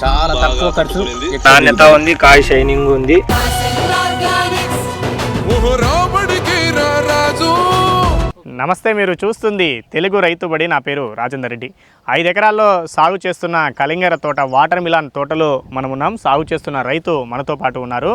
చాలా తక్కువ ఖర్చు. నాణ్యత ఉంది? కాయ షైనింగ్ ఉంది. నమస్తే మీరు చూస్తుంది తెలుగు రైతుబడి నా పేరు రాజేందర్ రెడ్డి. ఐదు ఎకరాల్లో సాగు చేస్తున్న కలింగర తోట వాటర్ మిలాన్ తోటలో మనం ఉన్నాం. సాగు చేస్తున్న రైతు మనతో పాటు ఉన్నారు.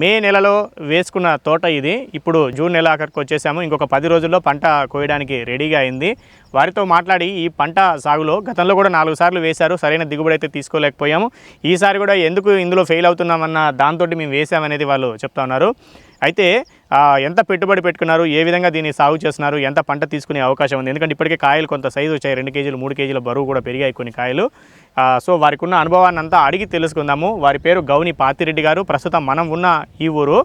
మే నెలలో వేసుకున్న తోట ఇది. ఇప్పుడు జూన్ నెల ఆఖరికి వచ్చేసాము. ఇంకొక పది రోజుల్లో పంట కోయడానికి రెడీగా అయింది. వారితో మాట్లాడి ఈ పంట సాగులో గతంలో కూడా నాలుగు సార్లు వేశారు. సరైన దిగుబడి అయితే తీసుకోలేకపోయాము. ఈసారి కూడా ఎందుకు ఇందులో ఫెయిల్ అవుతున్నామన్న దాంతో మేము వేసామనేది వాళ్ళు చెప్తా ఉన్నారు. అయితే ఎంత పెట్టుబడి పెట్టుకున్నారు ఏ విధంగా దీన్ని సాగు చేస్తున్నారు ఎంత పంట తీసుకునే అవకాశం ఉంది? ఎందుకంటే ఇప్పటికే కాయలు కొంత సైజు వచ్చాయి. రెండు కేజీలు మూడు కేజీల బరువు కూడా పెరిగాయి కొన్ని కాయలు. సో వారికి ఉన్న అనుభవాన్ని అంతా అడిగి తెలుసుకుందాము. వారి పేరు గౌని పాతిరెడ్డి గారు. ప్రస్తుతం మనం ఉన్న ఈ ఊరు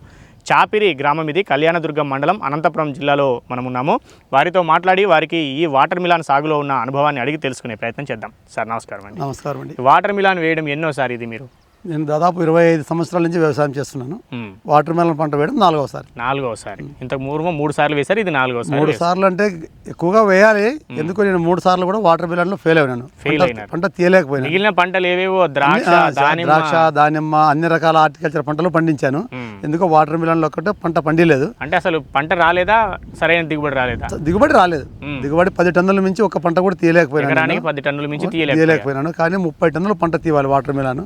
చాపిరి గ్రామం ఇది. కళ్యాణదుర్గం మండలం అనంతపురం జిల్లాలో మనం ఉన్నాము. వారితో మాట్లాడి వారికి ఈ వాటర్ మిలాన్ సాగులో ఉన్న అనుభవాన్ని అడిగి తెలుసుకునే ప్రయత్నం చేద్దాం. సార్ నమస్కారం అండి నమస్కారం అండి వాటర్ మిలాన్ వేయడం ఎన్నోసారి ఇది మీరు? నేను దాదాపు ఇరవై ఐదు సంవత్సరాల నుంచి వ్యవసాయం చేస్తున్నాను. వాటర్ మెలన్ పంట వేయడం నాలుగోసారి నాలుగోసారి ఇంతకు మూడు మూడు సార్లు వేశారు ఇది నాలుగోసారి మూడు సార్లు అంటే ఎక్కువగా వేయాలి ఎందుకు నేను మూడు సార్లు కూడా వాటర్ మిలన్లో ఫెయిల్ అయినాను. పంట- అయినారు. పంట తీయలేకపోయినా. మిగిలిన పంటలు ఏవేవో ద్రాక్ష ద్రాక్ష దానిమ్మ అన్ని రకాల హార్టికల్చర్ పంటలు పండించాను. ఎందుకో వాటర్ మిలన్లో ఒక్కటే పంట పండిలేదు అంటే అసలు పంట రాలేదా? సరైన దిగుబడి రాలేదా? దిగుబడి రాలేదు. దిగుబడి పది టన్నుల మించి ఒక పంట కూడా తీయలేకపోయినాను నేను. పది టన్నుల మించి తీయలేకపోయినాను. కానీ ముప్పై టన్నుల పంట తీయాలి వాటర్ మిలాన్.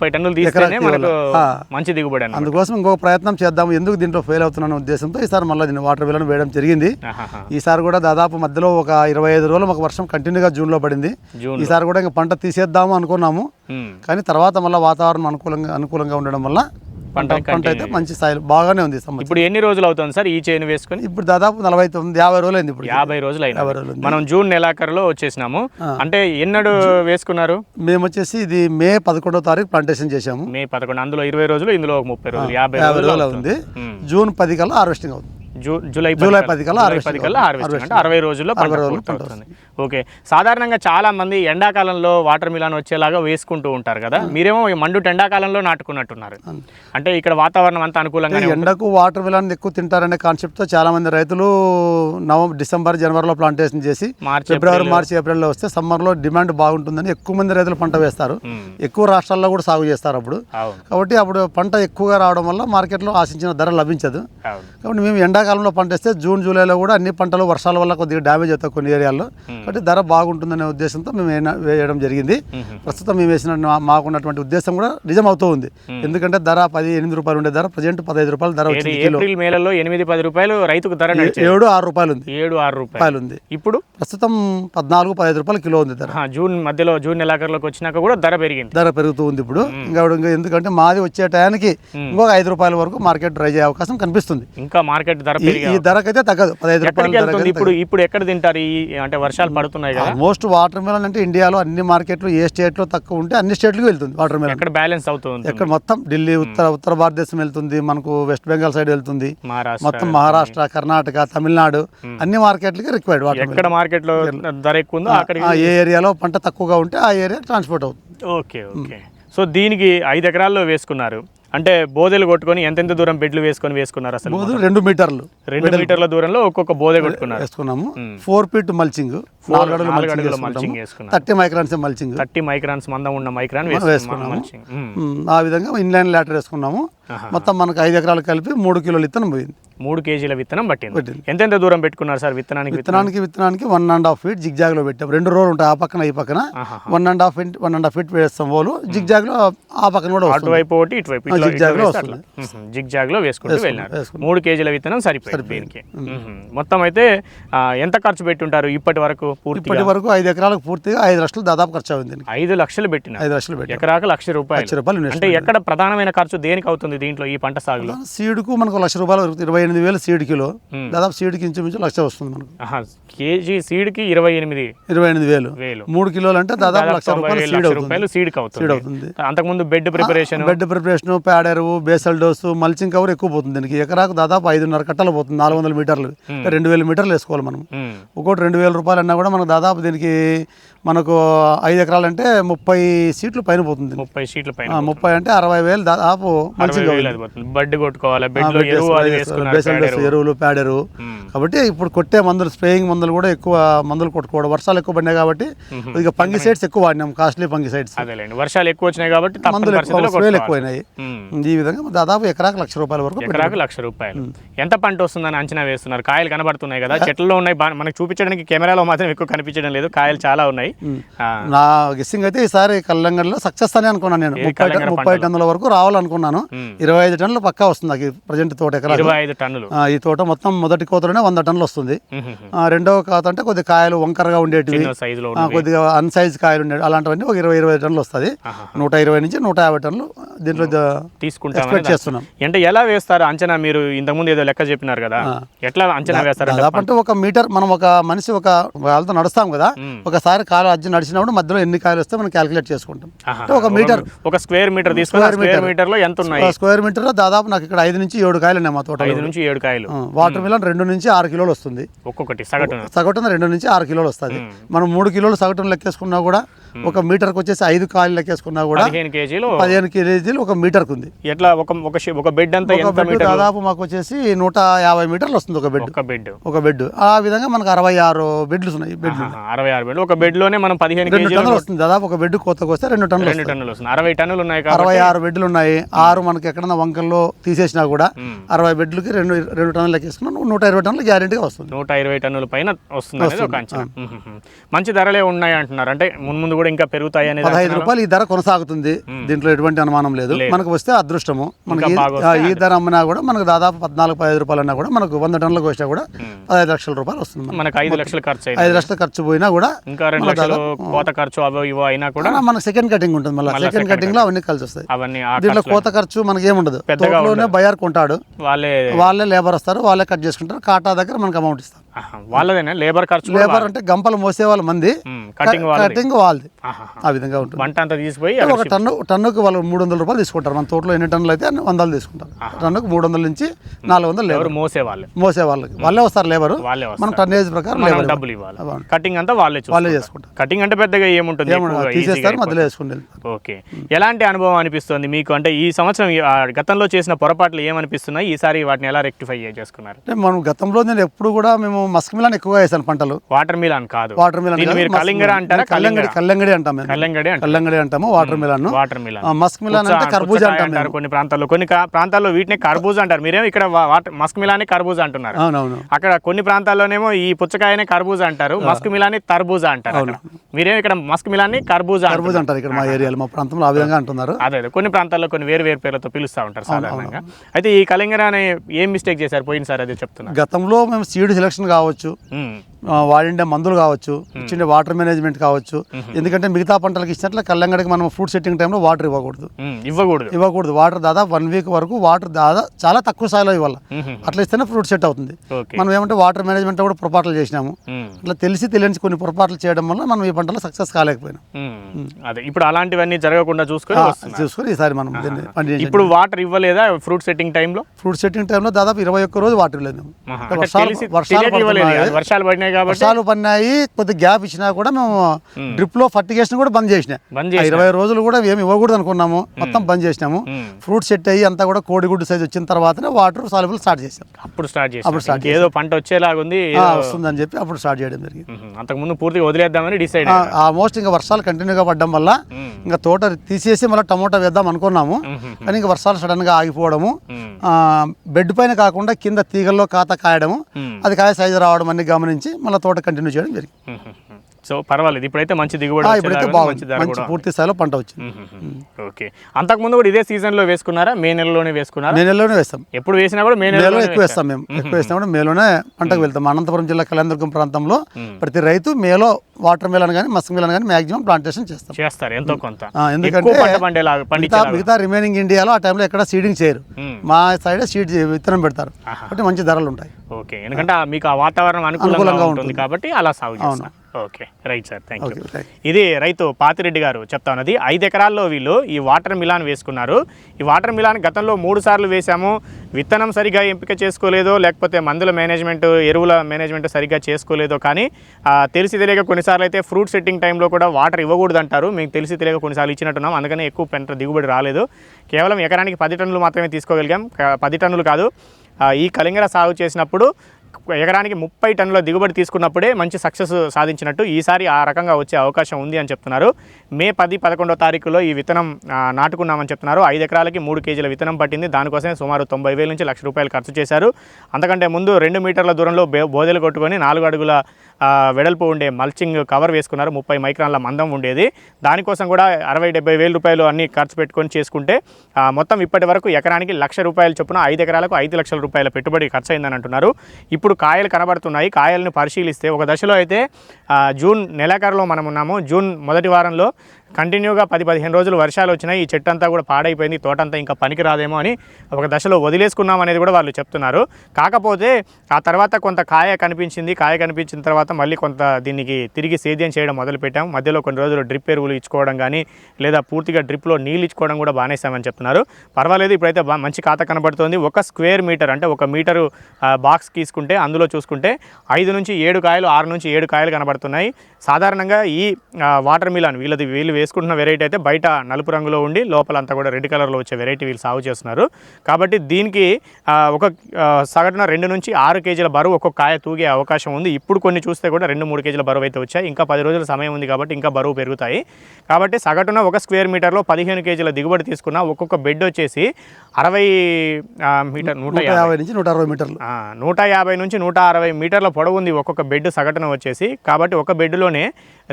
ముప్పై టన్నులు తీస్తేనే మనకు. మంచి దిగుబడి అందుకోసం ఇంకొక ప్రయత్నం చేద్దాం. ఎందుకు దీంట్లో ఫెయిల్ అవుతున్నాను ఉద్దేశంతో ఈసారి మళ్ళీ దీన్ని వాటర్ మిలన్ వేయడం జరిగింది. ఈసారి కూడా దాదాపు మధ్యలో ఒక ఇరవై ఐదు రోజులు మాకు వర్షం కంటిన్యూగా జూన్లో పడింది. జూన్ ఈసారి కూడా ఇంకా పంట తీసేద్దాము అనుకున్నాము. కానీ తర్వాత మళ్ళీ వాతావరణం అనుకూలంగా అనుకూలంగా ఉండడం వల్ల పంట పంట అయితే మంచి స్థాయిలో బాగానే ఉంది ఇప్పుడు ఎన్ని రోజులు అవుతుంది సార్ ఈ చేను వేసుకొని? ఇప్పుడు దాదాపు నలభై తొమ్మిది యాభై రోజులు అయింది ఇప్పుడు. యాభై రోజులు అయినా యాభై రోజులు. మనం జూన్ నెలాఖరులో వచ్చేసినాము. అంటే ఎన్నడు వేసుకున్నారు? మేము వచ్చేసి ఇది మే పదకొండో తారీఖు ప్లాంటేషన్ చేశాము. మే పదకొండు అందులో ఇరవై రోజులు ఇందులో ముప్పై రోజులు యాభై యాభై రోజులు. ఉంది. జూన్ పది కల్లా హార్వెస్టింగ్ అవుతుంది. జూలై జూలై పది కల్లా harvesting పది కల్లా. హార్వెస్టింగ్ అంటే. అరవై రోజుల్లో పంట అరవై ఓకే. సాధారణంగా చాలా మంది ఎండాకాలంలో వాటర్ మిలాన్ వచ్చేలాగా వేసుకుంటూ ఉంటారు కదా. మీరేమో ఈ మండు ఎండాకాలంలో నాటుకున్నట్టున్నారు. అంటే ఇక్కడ వాతావరణం అంతా అనుకూలంగా ఎండకు వాటర్ మిలన్ ఎక్కువ తింటారనే కాన్సెప్ట్తో చాలా మంది రైతులు నవంబర్ డిసెంబర్ జనవరిలో ప్లాంటేషన్ చేసి మార్చి ఫిబ్రవరి మార్చి ఏప్రిల్లో వస్తే సమ్మర్లో డిమాండ్ బాగుంటుందని ఎక్కువ మంది రైతులు పంట వేస్తారు. ఎక్కువ రాష్ట్రాల్లో కూడా సాగు చేస్తారు అప్పుడు. కాబట్టి అప్పుడు పంట ఎక్కువగా రావడం వల్ల మార్కెట్లో ఆశించిన ధర లభించదు. కాబట్టి మేము ఎండాకాలంలో పంట వేస్తే జూన్ జూలైలో కూడా అన్ని పంటలు వర్షాల వల్ల కొద్దిగా డ్యామేజ్ అవుతాయి కొన్ని ఏరియాల్లో. కాబట్టి ధర బాగుంటుందనే ఉద్దేశంతో మేము వేయడం జరిగింది. ప్రస్తుతం మేము వేసిన మాకున్నటువంటి ఉద్దేశం కూడా నిజం అవుతూ ఉంది ఎందుకంటే ధర పది ఎనిమిది రూపాయలు ఉండే ధర ప్రజెంట్ పదహైదు రూపాయలు ధర వచ్చింది ఏప్రిల్ మేలలో ఎనిమిది పది రూపాయలు రైతుకు ధర ఏడు ఆరు రూపాయలు ఉంది. ఏడు ఆరు రూపాయలు. ఉంది. ఇప్పుడు? ప్రస్తుతం పద్నాలుగు పదహైదు రూపాయలు కిలో ఉంది ధర. జూన్ మధ్యలో జూన్ నెలాఖరులోకి వచ్చినాక కూడా ధర పెరిగింది. ధర పెరుగుతూ ఉంది ఇప్పుడు. ఇంకా ఇంకా ఎందుకంటే మాది వచ్చే టయానికి ఇంకొక ఐదు రూపాయల వరకు మార్కెట్ రైజ్ అయ్యే అవకాశం కనిపిస్తుంది. ఇంకా మార్కెట్ ధర ఈ- ధరకైతే తగ్గదు. పదహైదు రూపాయల ఇప్పుడు ఇప్పుడు ఎక్కడ తింటారు? ఈ అంటే వర్షాలు పడుతున్నాయి కదా. ఆల్మోస్ట్ వాటర్ మిలన్ అంటే ఇండియాలో అన్ని మార్కెట్లు ఏ స్టేట్లో తక్కువ ఉంటే అన్ని స్టేట్లకు వెళ్తుంది వాటర్ మిలన్ ఎక్కడ బ్యాలెన్స్ అవుతుంది ఎక్కడ మొత్తం ఢిల్లీ ఉత్తర ఉత్తర భారతదేశం వెళ్తుంది మనకు వెస్ట్ బెంగాల్ సైడ్ వెళ్తుంది. మొత్తం మహారాష్ట్ర కర్ణాటక తమిళనాడు అన్ని మార్కెట్లకి రిక్వైర్డ్ వాటర్ ఎక్కడ మార్కెట్లో ధర ఎక్కువ ఉందో అక్కడికి ఆ ఏ ఏరియాలో పంట తక్కువగా ఉంటే ఆ ఏరియా ట్రాన్స్పోర్ట్ అవుతుంది. ఓకే ఓకే సో దీనికి ఐదు ఎకరాల్లో వేసుకున్నారు. అంటే బోదెలు కొట్టుకొని ఎంతెంత దూరం బెడ్లు వేసుకొని వేసుకున్నారు అసలు బోధు రెండు మీటర్లు రెండు మీటర్ల దూరంలో ఒక్కొక్క బోదె కొట్టుకున్నారు. వేసుకున్నాము. ఫోర్ ఫీట్ మల్చింగ్ అడుగులు వేసుకున్నారు thirty microns mulching thirty microns మందం ఉన్న మైక్రాన్ వేసుకున్నాము. ఆ విధంగా ఇన్లైన్ లాటర్ వేసుకున్నాము. మొత్తం మనకు ఐదు ఎకరాలు కలిపి మూడు కిలోలు ఇత్తనం పోయింది. మూడు కేజీల విత్తనం పట్టింది. ఎంతెంత దూరం పెట్టుకున్నారు సార్ విత్తనానికి విత్తనం? విత్తనానికి విత్తనానికి వన్ అండ్ హాఫ్ ఫీట్ జిగ్జాగ్లో పెట్టాం. రెండు రోలు ఉంటాయి ఆ పక్కన ఈ పక్కన. One and half feet one and half feet వేస్తాం వాళ్ళు జిగ్జాగ్లో ఆ పక్కన కూడా అటువైపు ఒకటి ఇటువైపు ఇట్లా లో. జిగ్జాగ్లో వేసుకుంటూ వెళ్ళినారు. మూడు కేజీల విత్తనం సరిపోయింది దీనికి. మొత్తం అయితే ఎంత ఖర్చు పెట్టుంటారు ఇప్పటి వరకు ఇప్పటి వరకు ఐదు ఎకరాలకు పూర్తిగా ఐదు లక్షలు దాదాపు ఖర్చు అయింది ఐదు లక్షలు పెట్టినారు. ఐదు లక్షలు పెట్టి ఎకరాకు లక్ష రూపాయలు. లక్ష రూపాయలు అంటే ఎక్కడ ప్రధానమైన ఖర్చు దేనికి అవుతుంది దీంట్లో ఈ పంట సాగులో? సీడ్కు మనకు లక్ష రూపాయలు ఇరవై ఎనిమిది వేలు సీడ్ కిలో. దాదాపు సీడ్కి ఇంచుమించు లక్ష వస్తుంది మనకు. కేజీ సీడ్కి ఇరవై ఎనిమిది ఇరవై ఎనిమిది వేలు. మూడు కిలోలు అంటే దాదాపు లక్ష రూపాయలు సీడ్ అవుతుంది. సీడ్ సీడ్ అవుతుంది. అంతకుముందు bed preparation bed preparation pad ఎరువు బేసల్ డోసు మల్చింగ్ కవర్ ఎక్కువ పోతుంది దీనికి. ఎకరాకు దాదాపు ఐదున్నర కట్టలు పోతుంది నాలుగు వందల మీటర్లు. రెండు వేల మీటర్లు వేసుకోవాలి మనం. ఒక్కోటి రెండు వేల రూపాయలు అన్నా కూడా మనకు దాదాపు దీనికి మనకు ఐదు ఎకరాలు అంటే ముప్పై సీట్లు పైన పోతుంది. ముప్పై షీట్ల పైన ముప్పై అంటే అరవై వేలు దాదాపు మల్చింగ్గా వేలు ఉంది. అది పోతుంది. బడ్డి కొట్టుకోవాలి బెడ్ ఎరువు. ఎరువులు ప్యాడెరు. కాబట్టి ఇప్పుడు కొట్టే మందులు స్ప్రేయింగ్ మందులు కూడా ఎక్కువ మందులు కొట్టుకోవడం వర్షాలు ఎక్కువ పడినాయి కాబట్టి ఇక పంగిసైడ్స్ ఎక్కువ వాడినాం కాస్ట్లీ పంగిసైడ్స్ అదేలేండి. వర్షాలు ఎక్కువ వచ్చినాయి కాబట్టి మందులు ఎక్కువ స్ప్రేలు. ఎక్కువైనాయి. ఈ విధంగా దాదాపు ఎకరాకు లక్ష రూపాయల వరకు ఎకరాకు లక్ష రూపాయలు. ఎంత పంట వస్తుందని అంచనా వేస్తున్నారు? కాయలు కనబడుతున్నాయి కదా. చెట్లలో ఉన్నాయి. మనకు చూపించడానికి కెమెరాలో మాత్రం ఎక్కువ కనిపించడం లేదు. కాయలు చాలా ఉన్నాయి. నా గెస్సింగ్ అయితే ఈసారి కల్లంగడిలో సక్సెస్ అని అనుకున్నాను నేను. ముప్పై టన్నుల వరకు రావాలనుకున్నాను. ఇరవై ఐదు టన్నులు పక్కా వస్తుంది నాకు ప్రజెంట్ తోట ఎకరా ఇరవై ఐదు టన్నులు. ఈ తోట మొత్తం మొదటి కోతలోనే వంద టన్నులు వస్తుంది. రెండవ కోత అంటే కొద్ది కాయలు వంకరగా ఉండేటివి. కొద్దిగా అన్సైజ్ కాయలు ఉండేవి. అలాంటివన్నీ ఒక ఇరవై ఇరవై టన్నులు వస్తుంది. నూట ఇరవై నుంచి నూట యాభై టన్నులు దీంట్లో ఎక్స్పెక్ట్ చేస్తున్నాం. అంటే ఎలా వేస్తారు? అంచనా మీరు ఇంతకుముందు ఏదో లెక్క చెప్పినారు కదా. ఎట్లా అంచనా వేస్తారు? అంటే ఒక మీటర్ మనం ఒక మనిషి ఒక వాళ్ళతో నడుస్తాం కదా. ఒకసారి కాలు అజ్జి నడిచినప్పుడు మధ్యలో ఎన్ని కాయలు వస్తే మనం క్యాలిక్యులేట్ చేసుకుంటాం. ఒక మీటర్ ఒక స్క్వేర్ మీటర్ తీసుకుని స్క్వేర్ మీటర్. మీటర్లో ఎంత ఉన్నాయి? స్క్వేర్ మీటర్లో దాదాపు నాకు ఇక్కడ ఐదు నుంచి ఏడు కాయలు ఉన్నాయి మా తోటలో. ఐదు నుంచి ఏడు కాయలు. వాటర్ మిలన్ రెండు నుంచి ఆరు కిలోలు వస్తుంది. ఒక్కొక్కటి సగటున. సగటున రెండు నుంచి ఆరు కిలోలు వస్తుంది. మనం మూడు కిలోలు సగటున లెక్కేసుకున్నా కూడా ఒక మీటర్కి వచ్చేసి ఐదు కాయలు లెక్కేసుకున్నా కూడా పదిహేను కేజీలు. పదిహేను కేజీలు ఒక మీటర్కి ఉంది ఎట్లా ఒక ఒక బెడ్ అంతా ఒక బెడ్ మీటర్? దాదాపు మాకు వచ్చేసి నూట యాభై మీటర్లు వస్తుంది ఒక బెడ్ ఒక బెడ్ ఒక బెడ్ ఆ విధంగా మనకు అరవై ఆరు బెడ్లు ఉన్నాయి బెడ్లు అరవై ఆరు బెడ్ ఒక బెడ్లోనే మనం పదిహేను రెండు టన్నులు వస్తుంది దాదాపు ఒక బెడ్ కొత్తకు వస్తే రెండు టన్నులు రెండు. టన్నులు వస్తుంది. అరవై టన్నులు ఉన్నాయి అరవై ఆరు బెడ్లు ఉన్నాయి. ఆరు మనకి ఎక్కడన్నా వంకల్లో తీసేసినా కూడా. అరవై బెడ్లకి రెండు రెండు టన్నులు లెక్కేసుకున్నాం నూట ఇరవై టన్నులు గ్యారెంటీగా వస్తుంది. నూట ఇరవై టన్నుల పైన వస్తుంది. మంచి ధరలే ఉన్నాయి అంటున్నారు. అంటే మున్ముందు కూడా ఇంకా పెరుగుతాయి అనేది పదహైదు. రూపాయలు ఈ ధర కొనసాగుతుంది. దీంట్లో ఎటువంటి అనుమానం లేదు. మనకు వస్తే అదృష్టము. మనకి ఈ- ధర అమ్మినా కూడా మనకు దాదాపు పద్నాలుగు పదిహేను రూపాయలు అన్నా కూడా మనకు వంద టన్నులకు వచ్చినా కూడా పదహైదు లక్షల రూపాయలు వస్తుంది మనకు. ఐదు లక్షలు ఖర్చు ఐదు లక్షల ఖర్చు పోయినా కూడా ఇంకా రెండు లక్షలు కోత ఖర్చు అవో ఇవో అయినా కూడా మనకు సెకండ్ కటింగ్ ఉంటుంది మళ్ళీ. సెకండ్ కటింగ్లో అవన్నీ కలిసి వస్తాయి. అవన్నీ దీంట్లో కోత ఖర్చు మనకి ఏముండదు పెద్దగా బయర్ కొంటాడు. వాళ్ళే వాళ్ళే లేబర్ వస్తారు వాళ్ళే కట్ చేసుకుంటారు. కాటా దగ్గర మనకు అమౌంట్ ఇస్తారు. వాళ్ళదేనా? లేబర్ ఖర్చు లేబర్ అంటే గంపలు మోసే వాళ్ళ మంది. కటింగ్ వాళ్ళది. కటింగ్ వాళ్ళది. ఆహా. ఆ విధంగా ఉంటుంది. వంట అంతా తీసిపోయి ఒక టన్ను టన్నుకు వాళ్ళు మూడు వందల రూపాయలు తీసుకుంటారు. మన తోటలో ఎన్ని టన్నులు అయితే అన్ని వందలు తీసుకుంటారు. టన్నుకు మూడు వందల నుంచి నాలుగు వందలు లేబర్. మోసే వాళ్ళే మోసే వాళ్ళకి వాళ్ళే వస్తారు లేబరు. వాళ్ళే మన టన్నేజ్ ప్రకారం లేబర్ డబ్బులు ఇవ్వాలి. కటింగ్ అంతా వాళ్ళే వాళ్ళే చూసుకుంటారు. కటింగ్ అంటే పెద్దగా ఏముంటుంది? తీసేస్తారు మధ్యలో వెళ్తారు. ఓకే. ఎలాంటి అనుభవం అనిపిస్తుంది మీకు? అంటే ఈ సంవత్సరం గతంలో చేసిన పొరపాట్లు ఏమనిపిస్తున్నాయి? ఈసారి వాటిని ఎలా రెక్టిఫై చేసుకున్నారు? అంటే మనం గతంలో నేను ఎప్పుడు కూడా మేము మస్క్ మిలాన్ ఎక్కువగా వేసాను పంటలు. వాటర్ మిలాన్ కాదు. వాటర్ మిలాన్ కళింగర అంటారా? కల్లంగడి కల్లంగడి అంటాం మేము. కల్లంగడి కల్లంగడి అంటాము water melon. Water melon. Musk melon అంటే కర్బూజా అంటాం అంటారు కొన్ని ప్రాంతాల్లో. కొన్ని ప్రాంతాల్లో వీటిని కర్బూజా అంటారు. మీరేమో ఇక్కడ మస్క్ మిలాని కర్బూజా అంటున్నారు. అవునవును. అక్కడ కొన్ని ప్రాంతాల్లోనేమో ఈ పుచ్చకాయనే కర్బూజా అంటారు. మస్క్ మిలాని తర్బూజా అంటారు. మీరేమో ఇక్కడ మస్క్ మిలాని కర్బూజా అంటారు. కర్బూజా అంటారు ఇక్కడ మా ఏరియాలో మా ప్రాంతంలో ఆ విధంగా అంటున్నారు. అదే కొన్ని ప్రాంతాల్లో కొన్ని వేరు వేరు పేర్లతో పిలుస్తూ ఉంటారు సాధారణంగా. అయితే ఈ కళింగర అనే ఏం మిస్టేక్ చేశారు? పోయిన సార్ అదే చెప్తున్నా. గతంలో మేము సీడ్ సెలక్షన్ కావచ్చు వాడిండే మందులు కావచ్చు ఇచ్చిండే వాటర్ మేనేజ్మెంట్ కావచ్చు. ఎందుకంటే మిగతా పంటలకు ఇచ్చినట్లు కల్లంగడికి మనం ఫ్రూట్ సెట్టింగ్ టైంలో వాటర్ ఇవ్వకూడదు. ఇవ్వకూడదు. ఇవ్వకూడదు. వాటర్ దాదాపు వన్ వీక్ వరకు వాటర్ దాదాపు చాలా తక్కువ స్థాయిలో ఇవ్వాలి. అట్లా ఇస్తేనే ఫ్రూట్ సెట్ అవుతుంది. మనం ఏమంటే వాటర్ మేనేజ్మెంట్ కూడా పొరపాట్లు చేసినాము. అట్లా తెలిసి తెలియని కొన్ని పొరపాట్లు చేయడం వల్ల మనం ఈ పంటలో సక్సెస్ కాలేకపోయినాం. అదే ఇప్పుడు అలాంటివన్నీ జరగకుండా చూసుకొని చూసుకొని ఈసారి మనం ఇప్పుడు వాటర్ ఇవ్వలేదా ఫ్రూట్ సెట్టింగ్ టైంలో ఫ్రూట్ సెట్టింగ్ టైంలో దాదాపు ఇరవై ఒక్క రోజు వాటర్ ఇవ్వలేదు వర్షాలు వర్షాలు ఇవ్వలేదు. వర్షాలు పడినాయి కాబట్టి వర్షాలు పడినాయి కొద్ది గ్యాప్ ఇచ్చినా కూడా మేము డ్రిప్లో ఫర్టిగేషన్ కూడా బంద్ చేసిన. ఇరవై రోజులు కూడా ఏమి ఇవ్వకూడదు అనుకున్నాము. మొత్తం బంద్ చేసినాము. ఫ్రూట్ సెట్ అయ్యి అంతా కూడా కోడిగుడ్డు సైజ్ వచ్చిన తర్వాతనే వాటర్ సాల్యుబుల్ స్టార్ట్ చేసాం అప్పుడు స్టార్ట్ చేసి అప్పుడు start ఏదో పంట వచ్చేలాగుంది ఆ, వస్తుందని చెప్పి అప్పుడు స్టార్ట్ చేయడం జరిగింది. అంతకు ముందు పూర్తిగా వదిలేద్దామని డిసైడ్ ఆల్మోస్ట్ ఇంకా వర్షాలు కంటిన్యూగా పడడం వల్ల ఇంకా తోట తీసేసి మళ్ళీ టమోటా వేద్దాం అనుకున్నాము. కానీ ఇంకా వర్షాలు సడన్గా ఆగిపోవడము. బెడ్ పైన కాకుండా కింద తీగల్లో కాత కాయడము. అది కాయ సైజు రావడం అన్ని గమనించి మళ్ళీ తోట కంటిన్యూ చేయడం జరిగింది. సో పర్వాలేదు. ఇప్పుడైతే మంచి దిగుబడి ఇప్పుడైతే మంచి పూర్తి స్థాయిలో పంట వచ్చింది. ఓకే. అంతకుముందు కూడా ఇదే సీజన్లో వేసుకున్నారా? మే నెలలోనే వేసుకున్నారా? మే నెలలోనే వేస్తాం. ఎప్పుడు వేసినా కూడా మే నెలలో ఎక్కువ వేస్తాం మేము. ఎక్కువ వేస్తాం కూడా మేలోనే పంటకు వెళ్తాం. అనంతపురం జిల్లా కళ్యాణదుర్గం ప్రాంతంలో ప్రతి రైతు మేలో వాటర్ మిలన్ కానీ మస్క్ మిలన్ కానీ మాక్సిమం ప్లాంటేషన్ చేస్తాం. చేస్తారు. ఎంతో కొంత. ఎందుకంటే ఎక్కువ పంట పండేలా మిగతా మిగతా రిమైనింగ్ ఇండియాలో ఆ టైంలో ఎక్కడ సీడింగ్ చేయరు. మా సైడ్ సీడ్ విత్తనం పెడతారు. కాబట్టి మంచి ధరలు ఉంటాయి. ఓకే. ఎందుకంటే మీకు ఆ వాతావరణం అనుకూలంగా ఉంటుంది కాబట్టి అలా సాగు చేస్తారు okay right sir thank you ఇది రైతు పాతిరెడ్డి గారు చెప్తా ఉన్నది. ఐదు ఎకరాల్లో వీళ్ళు ఈ వాటర్ మిలాన్ వేసుకున్నారు. ఈ వాటర్ మిలాన్ గతంలో మూడు సార్లు వేశాము విత్తనం సరిగా ఎంపిక చేసుకోలేదో లేకపోతే మందుల మేనేజ్మెంట్ ఎరువుల మేనేజ్మెంట్ సరిగ్గా చేసుకోలేదో కానీ తెలిసి తెలియక కొన్నిసార్లు అయితే ఫ్రూట్ సెట్టింగ్ టైంలో కూడా వాటర్ ఇవ్వకూడదు అంటారు మీకు తెలిసి తెలియక కొన్నిసార్లు ఇచ్చినట్టున్నాం. అందుకనే ఎక్కువ పెంట దిగుబడి రాలేదు. కేవలం ఎకరానికి పది టన్నులు మాత్రమే తీసుకోగలిగాం. పది టన్నులు కాదు. ఈ కలింగర సాగు చేసినప్పుడు ఎకరానికి ముప్పై టన్నుల దిగుబడి తీసుకున్నప్పుడే మంచి సక్సెస్ సాధించినట్టు ఈసారి ఆ రకంగా వచ్చే అవకాశం ఉంది అని చెప్తున్నారు. మే పది పదకొండో తారీఖులో ఈ విత్తనం నాటుకున్నామని చెప్తున్నారు. ఐదు ఎకరాలకి మూడు కేజీల విత్తనం పట్టింది. దానికోసమే సుమారు తొంభై వేల నుంచి లక్ష రూపాయలు ఖర్చు చేశారు. అంతకంటే ముందు రెండు మీటర్ల దూరంలో బోదెలు కొట్టుకొని నాలుగు అడుగుల వెడల్పు ఉండే మల్చింగ్ కవర్ వేసుకున్నారు. ముప్పై మైక్రాన్ల మందం ఉండేది. దానికోసం కూడా అరవై డెబ్బై వేల రూపాయలు అన్ని ఖర్చు పెట్టుకొని చేసుకుంటే మొత్తం ఇప్పటి వరకు ఎకరానికి లక్ష రూపాయల చొప్పున ఐదు ఎకరాలకు ఐదు లక్షల రూపాయల పెట్టుబడి ఖర్చు అయిందని అంటున్నారు. ఇప్పుడు కాయలు కనబడుతున్నాయి. కాయలను పరిశీలిస్తే ఒక దశలో అయితే జూన్ నెలాఖరులో మనం ఉన్నాము. జూన్ మొదటి వారంలో కంటిన్యూగా పది పదిహేను రోజులు వర్షాలు వచ్చినాయి. ఈ చెట్టు అంతా కూడా పాడైపోయింది. తోటంతా ఇంకా పనికి రాదేమో అని ఒక దశలో వదిలేసుకున్నాం అనేది కూడా వాళ్ళు చెప్తున్నారు. కాకపోతే ఆ తర్వాత కొంత కాయ కనిపించింది. కాయ కనిపించిన తర్వాత మళ్ళీ కొంత దీనికి తిరిగి సేద్యం చేయడం మొదలుపెట్టాం. మధ్యలో కొన్ని రోజులు డ్రిప్ ఎరువులు ఇచ్చుకోవడం కానీ లేదా పూర్తిగా డ్రిప్లో నీళ్ళు ఇచ్చుకోవడం కూడా బానేసామని చెప్తున్నారు. పర్వాలేదు ఇప్పుడైతే మంచి ఖాతా కనబడుతోంది. ఒక స్క్వేర్ మీటర్ అంటే ఒక మీటరు బాక్స్ తీసుకుంటే అందులో చూసుకుంటే ఐదు నుంచి ఏడు కాయలు ఆరు నుంచి ఏడు కాయలు కనబడుతున్నాయి. సాధారణంగా ఈ వాటర్ మిలాన్ వీళ్ళది వీళ్ళు వేసుకుంటున్న వెరైటీ అయితే బయట నలుపు రంగులో ఉండి లోపల అంతా కూడా రెడ్ కలర్లో వచ్చే వెరైటీ వీళ్ళు సాగు చేస్తున్నారు. కాబట్టి దీనికి ఒక సగటున రెండు నుంచి ఆరు కేజీల బరువు ఒక్కొక్క కాయ తూగే అవకాశం ఉంది. ఇప్పుడు కొన్ని చూస్తే కూడా రెండు మూడు కేజీల బరువు అయితే వచ్చాయి. ఇంకా పది రోజుల సమయం ఉంది కాబట్టి ఇంకా బరువు పెరుగుతాయి. కాబట్టి సగటున ఒక స్క్వేర్ మీటర్లో పదిహేను కేజీల దిగుబడి తీసుకున్న ఒక్కొక్క బెడ్ వచ్చేసి అరవై మీటర్ నూట యాభై. నుంచి నూట అరవై మీటర్లు నూట యాభై నుంచి నూట అరవై మీటర్ల పొడవు ఉంది ఒక్కొక్క బెడ్ సగటున వచ్చేసి. కాబట్టి ఒక బెడ్లోనే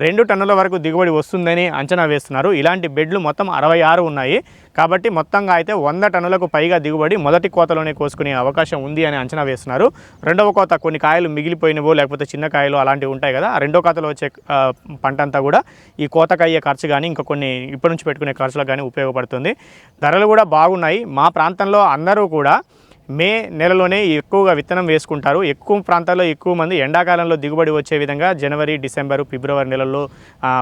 రెండు టన్నుల వరకు దిగుబడి వస్తుందని అంచనా అంచనా వేస్తున్నారు. ఇలాంటి బెడ్లు మొత్తం అరవై ఆరు ఉన్నాయి. కాబట్టి మొత్తంగా అయితే వంద టన్నులకు పైగా దిగుబడి మొదటి కోతలోనే కోసుకునే అవకాశం ఉంది అని అంచనా వేస్తున్నారు. రెండవ కోత కొన్ని కాయలు మిగిలిపోయినవో లేకపోతే చిన్న కాయలు అలాంటివి ఉంటాయి కదా ఆ రెండో కోతలో వచ్చే పంట అంతా కూడా ఈ కోతకు అయ్యే ఖర్చు కానీ ఇంకా కొన్ని ఇప్పటి నుంచి పెట్టుకునే ఖర్చులకు కానీ ఉపయోగపడుతుంది. ధరలు కూడా బాగున్నాయి. మా ప్రాంతంలో అందరూ కూడా మే నెలలోనే ఎక్కువగా విత్తనం వేసుకుంటారు. ఎక్కువ ప్రాంతాల్లో ఎక్కువ మంది ఎండాకాలంలో దిగుబడి వచ్చే విధంగా జనవరి డిసెంబరు ఫిబ్రవరి నెలల్లో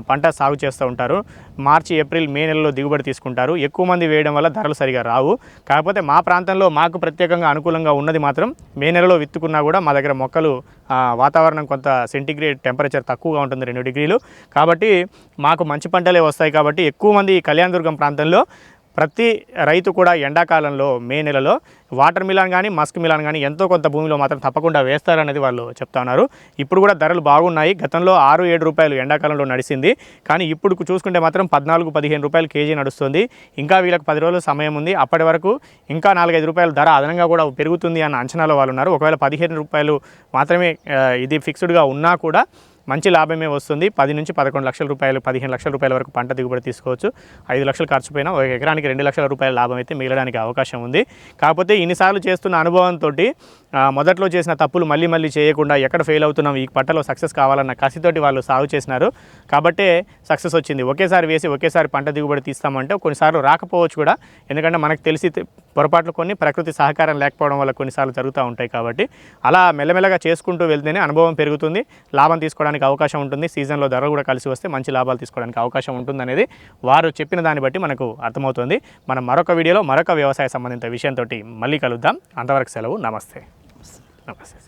పంట సాగు చేస్తూ ఉంటారు. మార్చి ఏప్రిల్ మే నెలలో దిగుబడి తీసుకుంటారు. ఎక్కువ మంది వేయడం వల్ల ధరలు సరిగా రావు. కాకపోతే మా ప్రాంతంలో మాకు ప్రత్యేకంగా అనుకూలంగా ఉన్నది మాత్రం మే నెలలో విత్తుకున్నా కూడా మా దగ్గర మొక్కలు వాతావరణం కొంత సెంటిగ్రేడ్ టెంపరేచర్ తక్కువగా ఉంటుంది రెండు డిగ్రీలు. కాబట్టి మాకు మంచి పంటలే వస్తాయి కాబట్టి ఎక్కువ మంది కళ్యాణదుర్గం ప్రాంతంలో ప్రతి రైతు కూడా ఎండాకాలంలో మే నెలలో వాటర్ మిలాన్ కానీ మస్క్ మిలాన్ కానీ ఎంతో కొంత భూమిలో మాత్రం తప్పకుండా వేస్తారనేది వాళ్ళు చెప్తా ఉన్నారు. ఇప్పుడు కూడా ధరలు బాగున్నాయి. గతంలో ఆరు ఏడు రూపాయలు ఎండాకాలంలో నడిచింది కానీ ఇప్పుడు చూసుకుంటే మాత్రం పద్నాలుగు పదిహేను రూపాయలు కేజీ నడుస్తుంది. ఇంకా వీళ్ళకి పది రోజులు సమయం ఉంది. అప్పటి వరకు ఇంకా నాలుగైదు రూపాయల ధర అదనంగా కూడా పెరుగుతుంది అన్న అంచనాలో వాళ్ళు ఉన్నారు. ఒకవేళ పదిహేను రూపాయలు మాత్రమే ఇది ఫిక్స్డ్గా ఉన్నా కూడా మంచి లాభమే వస్తుంది. పది నుంచి పదకొండు లక్షల రూపాయలు పదిహేను లక్షల రూపాయల వరకు పంట దిగుబడి తీసుకోవచ్చు. ఐదు లక్షలు ఖర్చు పోయినా ఒక ఎకరానికి రెండు లక్షల రూపాయల లాభం అయితే మిగలడానికి అవకాశం ఉంది. కాకపోతే ఇన్నిసార్లు చేస్తున్న అనుభవంతో మొదట్లో చేసిన తప్పులు మళ్ళీ మళ్ళీ చేయకుండా ఎక్కడ ఫెయిల్ అవుతున్నాం ఈ పంటలో సక్సెస్ కావాలన్న కసితోటి వాళ్ళు సాగు చేసినారు. కాబట్టే సక్సెస్ వచ్చింది. ఒకేసారి వేసి ఒకేసారి పంట దిగుబడి తీస్తామంటే కొన్నిసార్లు రాకపోవచ్చు కూడా. ఎందుకంటే మనకు తెలిసి పొరపాట్లు కొన్ని ప్రకృతి సహకారం లేకపోవడం వల్ల కొన్నిసార్లు జరుగుతూ ఉంటాయి కాబట్టి అలా మెల్లమెల్లగా చేసుకుంటూ వెళ్తేనే అనుభవం పెరుగుతుంది లాభం తీసుకోవడానికి అవకాశం ఉంటుంది. సీజన్లో ధరలు కూడా కలిసి వస్తే మంచి లాభాలు తీసుకోవడానికి అవకాశం ఉంటుంది అనేది వారు చెప్పిన దాన్ని బట్టి మనకు అర్థమవుతుంది. మనం మరొక వీడియోలో మరొక వ్యవసాయ సంబంధిత విషయంతో మళ్ళీ కలుద్దాం. అంతవరకు సెలవు. నమస్తే. నమస్తే.